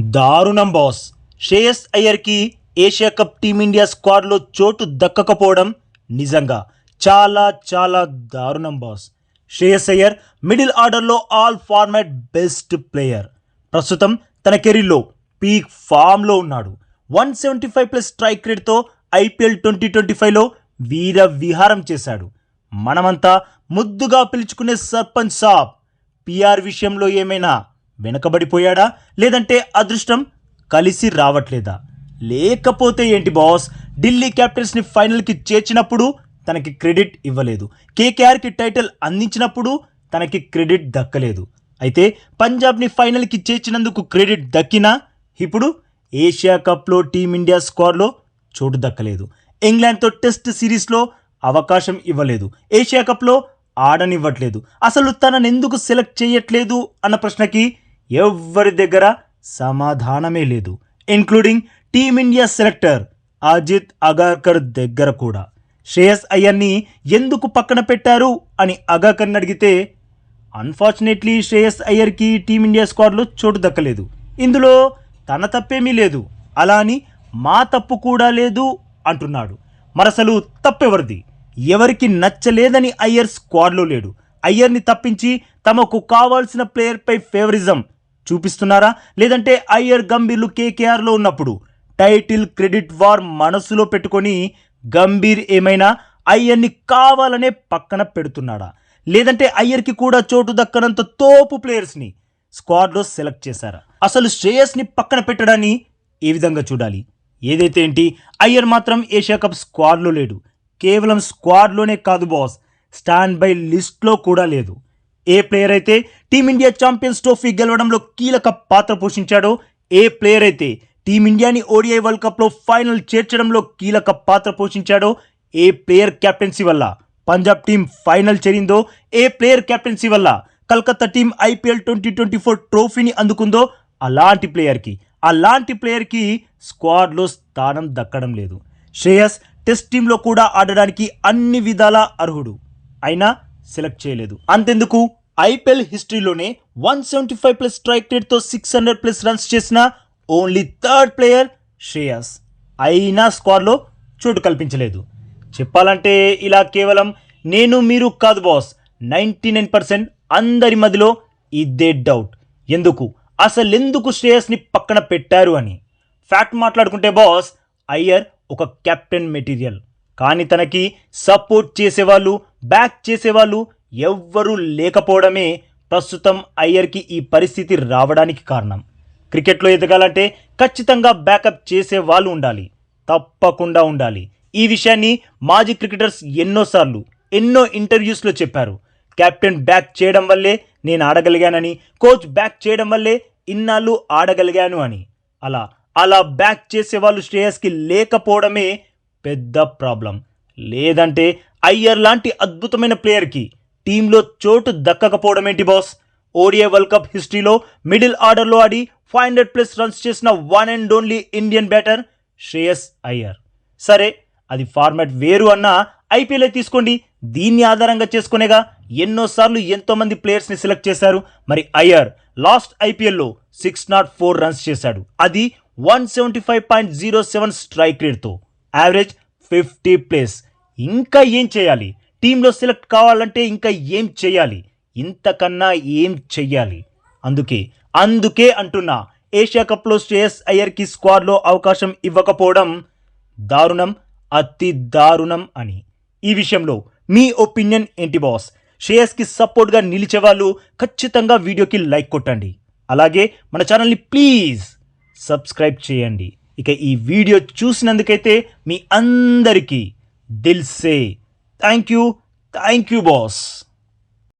దారుణం బాస్ శ్రేయస్ అయ్యర్కి Asia cup team India స్క్వాడ్లో చోటు దక్కకపోవడం నిజంగా చాలా చాలా దారుణం బాస్ శ్రేయస్ అయ్యర్ మిడిల్ ఆర్డర్లో ఆల్ ఫార్మాట్ బెస్ట్ ప్లేయర్. ప్రస్తుతం తన కెరీర్లో పీక్ ఫామ్లో ఉన్నాడు. One seventy five plus strike రేట్తో IPL twenty twenty ఫైవ్లో వీర విహారం చేశాడు. మనమంతా ముద్దుగా పిలుచుకునే సర్పంచ్ సాబ్. పిఆర్ విషయంలో ఏమైనా వెనకబడిపోయాడా? లేదంటే అదృష్టం కలిసి రావట్లేదా? లేకపోతే ఏంటి బాస్? ఢిల్లీ క్యాపిటల్స్ని ఫైనల్కి చేర్చినప్పుడు తనకి క్రెడిట్ ఇవ్వలేదు. కేకేఆర్కి టైటిల్ అందించినప్పుడు తనకి క్రెడిట్ దక్కలేదు. అయితే పంజాబ్ని ఫైనల్కి చేర్చినందుకు క్రెడిట్ దక్కినా ఇప్పుడు ఏషియా కప్లో టీమిండియా స్కోర్లో చోటు దక్కలేదు. ఇంగ్లాండ్తో టెస్ట్ సిరీస్లో అవకాశం ఇవ్వలేదు. ఏషియా కప్లో ఆడనివ్వట్లేదు. అసలు తనని ఎందుకు సెలెక్ట్ చేయట్లేదు అన్న ప్రశ్నకి ఎవ్వరి దగ్గర సమాధానమే లేదు including team India selector Ajit Agarkar దగ్గర కూడా. శ్రేయస్ అయ్యర్ని ఎందుకు పక్కన పెట్టారు అని అగార్కర్ని అడిగితే అన్ఫార్చునేట్లీ శ్రేయస్ అయ్యర్కి టీమిండియా స్క్వాడ్లో చోటు దక్కలేదు. ఇందులో తన తప్పేమీ లేదు. అలా అని మా తప్పు కూడా లేదు అంటున్నాడు. మరసలు తప్పెవరిది? ఎవరికి నచ్చలేదని అయ్యర్ స్క్వాడ్లో లేడు. అయ్యర్ని తప్పించి తమకు కావాల్సిన ప్లేయర్పై ఫేవరిజం చూపిస్తున్నారా? లేదంటే అయ్యర్ గంభీర్లు కేకేఆర్లో ఉన్నప్పుడు టైటిల్ క్రెడిట్ వార్ మనసులో పెట్టుకొని గంభీర్ ఏమైనా అయ్యర్ని కావాలనే పక్కన పెడుతున్నాడా? లేదంటే అయ్యర్కి కూడా చోటు దక్కనంత తోపు ప్లేయర్స్ని స్క్వాడ్లో సెలెక్ట్ చేశారా? అసలు శ్రేయస్ని పక్కన పెట్టడాన్ని ఏ విధంగా చూడాలి? ఏదైతే ఏంటి అయ్యర్ మాత్రం ఏషియా కప్ స్క్వాడ్లో లేడు. కేవలం స్క్వాడ్లోనే కాదు బాస్ స్టాండ్ బై లిస్ట్లో కూడా లేదు. ఏ ప్లేయర్ అయితే టీమిండియా ఛాంపియన్స్ ట్రోఫీ గెలవడంలో కీలక పాత్ర పోషించాడో ఏ ప్లేయర్ అయితే టీమిండియాని ఓడిఐ వరల్డ్ కప్లో ఫైనల్ చేర్చడంలో కీలక పాత్ర పోషించాడో ఏ ప్లేయర్ కెప్టెన్సీ వల్ల పంజాబ్ టీం ఫైనల్ చేరిందో ఏ ప్లేయర్ కెప్టెన్సీ వల్ల Calcutta team IPL twenty twenty four ట్రోఫీని అందుకుందో అలాంటి ప్లేయర్కి అలాంటి ప్లేయర్కి స్క్వాడ్లో స్థానం దక్కడం లేదు. శ్రేయస్ టెస్ట్ టీంలో కూడా ఆడడానికి అన్ని విధాల అర్హుడు. అయినా సెలెక్ట్ చేయలేదు. అంతెందుకు? IPL హిస్టరీలోనే one seventy five plus strike రేట్తో six hundred plus runs చేసిన ఓన్లీ థర్డ్ ప్లేయర్ శ్రేయస్. అయినా స్క్వాడ్లో చోటు కల్పించలేదు. చెప్పాలంటే ఇలా కేవలం నేను మీరు కాదు బాస్. నైంటీ నైన్ పర్సెంట్ అందరి మధ్యలో ఇదే డౌట్. ఎందుకు? అసలు ఎందుకు శ్రేయస్ని పక్కన పెట్టారు అని. ఫ్యాక్ట్ మాట్లాడుకుంటే బాస్ అయ్యర్ ఒక కెప్టెన్ మెటీరియల్. కానీ తనకి సపోర్ట్ చేసేవాళ్ళు బ్యాక్ చేసేవాళ్ళు ఎవ్వరూ లేకపోవడమే ప్రస్తుతం అయ్యర్కి ఈ పరిస్థితి రావడానికి కారణం. క్రికెట్లో ఎదగాలంటే ఖచ్చితంగా బ్యాకప్ చేసే వాళ్ళు ఉండాలి. తప్పకుండా ఉండాలి. ఈ విషయాన్ని మాజీ క్రికెటర్స్ ఎన్నోసార్లు ఎన్నో ఇంటర్వ్యూస్లో చెప్పారు. కెప్టెన్ బ్యాక్ చేయడం వల్లే నేను ఆడగలిగానని కోచ్ బ్యాక్ చేయడం వల్లే ఇన్నాళ్ళు ఆడగలిగాను అని. అలా అలా బ్యాక్ చేసే వాళ్ళు శ్రేయస్కి లేకపోవడమే పెద్ద ప్రాబ్లం. లేదంటే అయ్యర్ లాంటి అద్భుతమైన ప్లేయర్కి టీంలో చోటు దక్కకపోవడమేంటి బాస్? ఓడిఐ వరల్డ్ కప్ హిస్టరీలో మిడిల్ ఆర్డర్లో ఆడి ఫైవ్ హండ్రెడ్ ప్లస్ రన్స్ చేసిన one and only Indian batter Shreyas Iyer. సరే అది ఫార్మాట్ వేరు అన్నా ఐపీఎల్ తీసుకోండి. దీన్ని ఆధారంగా చేసుకునేగా ఎన్నోసార్లు ఎంతోమంది ప్లేయర్స్ని సెలెక్ట్ చేశారు. మరి అయ్యర్ లాస్ట్ ఐపీఎల్లో సిక్స్ నాట్ ఫోర్ రన్స్ చేశాడు. అది one seventy five point zero seven strike రేట్తో average fifty plus. ఇంకా ఏం చేయాలి? టీంలో సెలెక్ట్ కావాలంటే ఇంకా ఏం చేయాలి? ఇంతకన్నా ఏం చెయ్యాలి? అందుకే అందుకే అంటున్నా ఏషియా కప్లో శ్రేయస్ అయ్యర్కి స్క్వాడ్లో అవకాశం ఇవ్వకపోవడం దారుణం అతి దారుణం అని. ఈ విషయంలో మీ ఒపీనియన్ ఏంటి బాస్? శ్రేయస్కి సపోర్ట్గా నిలిచేవాళ్ళు ఖచ్చితంగా వీడియోకి లైక్ కొట్టండి. అలాగే మన ఛానల్ని ప్లీజ్ సబ్స్క్రైబ్ చేయండి. ఇక ఈ వీడియో చూసినందుకైతే మీ అందరికీ దిల్సే. Thank you. Thank you, boss.